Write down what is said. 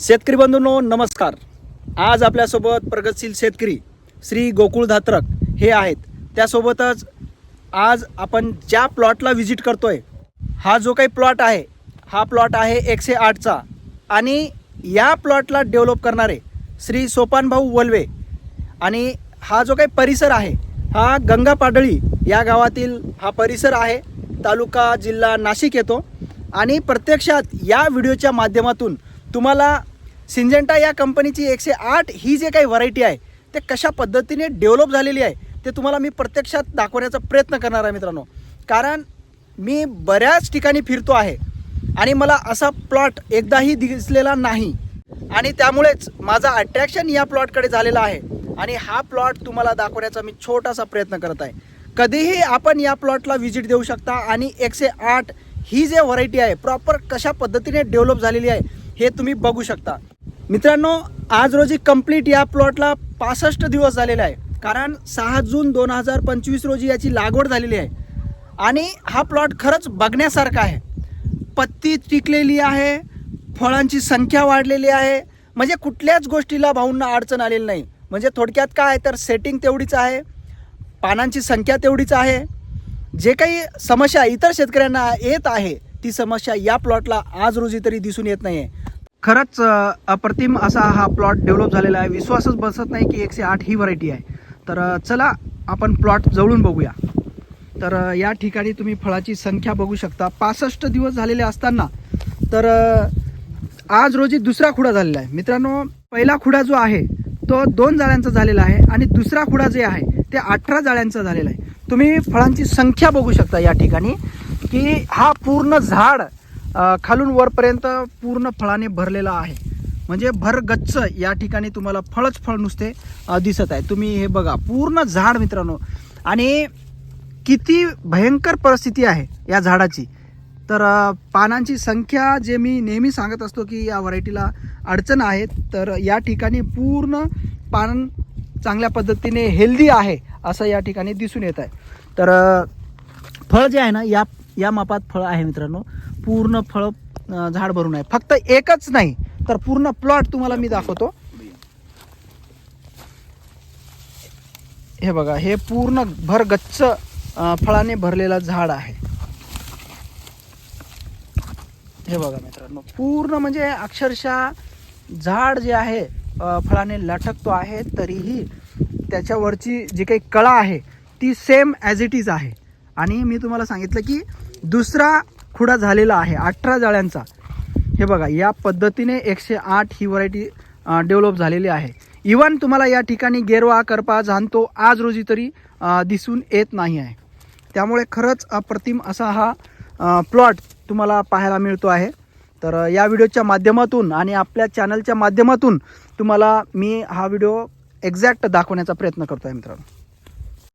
शेतकरी बंधूंनो नमस्कार. आज आपल्यासोबत प्रगतशील शेतकरी श्री गोकुळ धात्रक हे आहेत. त्यासोबतच आज आपण ज्या प्लॉटला व्हिजिट करतोय हा जो काही प्लॉट आहे हा प्लॉट आहे एकशे आठचा आणि या प्लॉटला डेव्हलप करणारे श्री सोपानभाऊ वल्वे आणि हा जो काही परिसर आहे हा गंगा पाडळी या गावातील हा परिसर आहे. तालुका जिल्हा नाशिक येतो. आणि प्रत्यक्षात या व्हिडिओच्या माध्यमातून तुम्हाला सिंजेंटा या कंपनीची एकशे आठ ही जे काही व्हरायटी आहे ते कशा पद्धतीने डेव्हलप झालेली आहे ते तुम्हाला मी प्रत्यक्षात दाखवण्याचा प्रयत्न करणार आहे मित्रांनो. कारण मी बऱ्याच ठिकाणी फिरतो आहे आणि मला असा प्लॉट एकदाही दिसलेला नाही. आणि त्यामुळेच माझा अट्रॅक्शन या प्लॉटकडे झालेला आहे. आणि हा प्लॉट तुम्हाला दाखवण्याचा मी छोटासा प्रयत्न करत आहे. कधीही आपण या प्लॉटला व्हिजिट देऊ शकता आणि एकशे आठ ही जे व्हरायटी आहे प्रॉपर कशा पद्धतीने डेव्हलप झालेली आहे हे तुम्ही बघू शकता. मित्रांनो आज रोजी कंप्लीट या प्लॉटला पासष्ट दिवस झालेला आहे. कारण सहा जून दोन हजार पंचवीस रोजी याची लागवड झालेली आहे. आणि हा प्लॉट खरंच बघण्यासारखा आहे. पत्ती टिकलेली आहे फळांची संख्या वाढलेली आहे. म्हणजे कुठल्याच गोष्टीला भाऊंना अडचण आलेली नाही. म्हणजे थोडक्यात काय तर सेटिंग तेवढीच आहे पानांची संख्या तेवढीच आहे. जे काही समस्या इतर शेतकऱ्यांना येत आहे ती समस्या या प्लॉटला आज रोजी तरी दिसून येत नाही आहे खरंच अप्रतिम असा हा प्लॉट डेव्हलप झालेला आहे. विश्वासच बसत नाही की एकशे आठ ही व्हरायटी आहे. तर चला आपण प्लॉट जवळून बघूया. तर या ठिकाणी तुम्ही फळाची संख्या बघू शकता. पासष्ट दिवस झालेले असताना तर आज रोजी दुसरा खुडा झालेला आहे. मित्रांनो पहिला खुडा जो आहे तो दोन जाळ्यांचा झालेला आहे आणि दुसरा खुडा जे आहे ते अठरा जाळ्यांचा झालेला आहे. तुम्ही फळांची संख्या बघू शकता या ठिकाणी की हा पूर्ण झाड खालून वरपर्यंत पूर्ण फळाने भरलेला आहे. म्हणजे भरगच्च या ठिकाणी तुम्हाला फळच फळ नुसते दिसत आहे. तुम्ही हे बघा पूर्ण झाड मित्रांनो. आणि किती भयंकर परिस्थिती आहे या झाडाची. तर पानांची संख्या जे मी नेहमी सांगत असतो की या व्हरायटीला अडचण आहे तर या ठिकाणी पूर्ण पान चांगल्या पद्धतीने हेल्दी आहे असं या ठिकाणी दिसून येत आहे. तर फळ जे आहे ना या या मापात फळ आहे मित्रांनो. पूर्ण फळ झाड भरून आहे. फक्त एकच नाही तर पूर्ण प्लॉट तुम्हाला मी दाखवतो. हे बघा हे पूर्ण भरगच्च गच्च फळाने भरलेलं झाड आहे. हे बघा मित्रांनो पूर्ण म्हणजे अक्षरशः झाड जे आहे फळाने लटकतो आहे तरीही त्याच्यावरची जी काही कळा आहे ती सेम ॲज इट इज आहे. आणि मी तुम्हाला सांगितलं की दुसरा खुडा झालेला आहे. अठरा जाळ्यांचा. हे बघा या पद्धतीने एकशे आठ ही व्हरायटी डेव्हलप झालेली आहे. इवन तुम्हाला या ठिकाणी गेरवा करपा जाणतो आज रोजी तरी दिसून येत नाही आहे. त्यामुळे खरंच अप्रतिम असा हा प्लॉट तुम्हाला पाहायला मिळतो आहे. तर या व्हिडिओच्या माध्यमातून आणि आपल्या चॅनलच्या माध्यमातून तुम्हाला मी हा व्हिडिओ एक्झॅक्ट दाखवण्याचा प्रयत्न करतो आहे मित्रांनो.